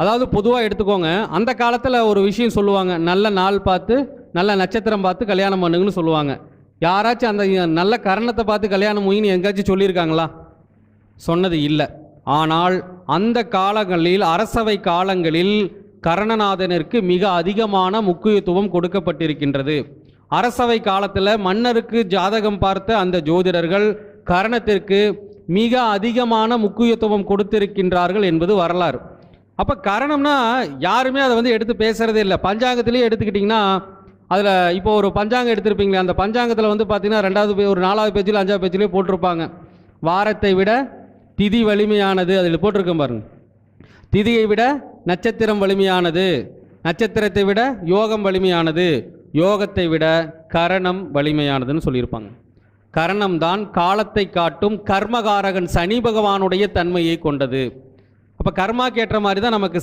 அதாவது பொதுவாக எடுத்துக்கோங்க அந்த காலத்தில் ஒரு விஷயம் சொல்லுவாங்க நல்ல நாள் பார்த்து நல்ல நட்சத்திரம் பார்த்து கல்யாணம் பண்ணுங்கன்னு சொல்லுவாங்க. யாராச்சும் அந்த நல்ல கரணத்தை பார்த்து கல்யாணம் முயின்னு எங்கேயாச்சும் சொல்லியிருக்காங்களா? சொன்னது இல்லை. ஆனால் அந்த காலங்களில் அரசவை காலங்களில் கரணநாதனிற்கு மிக அதிகமான முக்கியத்துவம் கொடுக்கப்பட்டிருக்கின்றது. அரசவை காலத்தில் மன்னருக்கு ஜாதகம் பார்த்த அந்த ஜோதிடர்கள் கரணத்திற்கு மிக அதிகமான முக்கியத்துவம் கொடுத்திருக்கின்றார்கள் என்பது வரலாறு. அப்போ காரணம்னா யாருமே அதை வந்து எடுத்து பேசுகிறதே இல்லை. பஞ்சாங்கத்திலேயே எடுத்துக்கிட்டிங்கன்னா அதில் இப்போ ஒரு பஞ்சாங்கம் எடுத்திருப்பீங்களே அந்த பஞ்சாங்கத்தில் வந்து பார்த்தீங்கன்னா ரெண்டாவது ஒரு நாலாவது பேஜில் அஞ்சாவது பேஜ்லேயே போட்டிருப்பாங்க. வாரத்தை விட திதி வலிமையானது அதில் போட்டிருக்கேன் பாருங்கள் திதியை விட நட்சத்திரம் வலிமையானது நட்சத்திரத்தை விட யோகம் வலிமையானது யோகத்தை விட கரணம் வலிமையானதுன்னு சொல்லியிருப்பாங்க. கரணம் தான் காலத்தை காட்டும் கர்மகாரகன் சனி பகவானுடைய தன்மையை கொண்டது. அப்போ கர்மாக்கு ஏற்ற மாதிரி தான் நமக்கு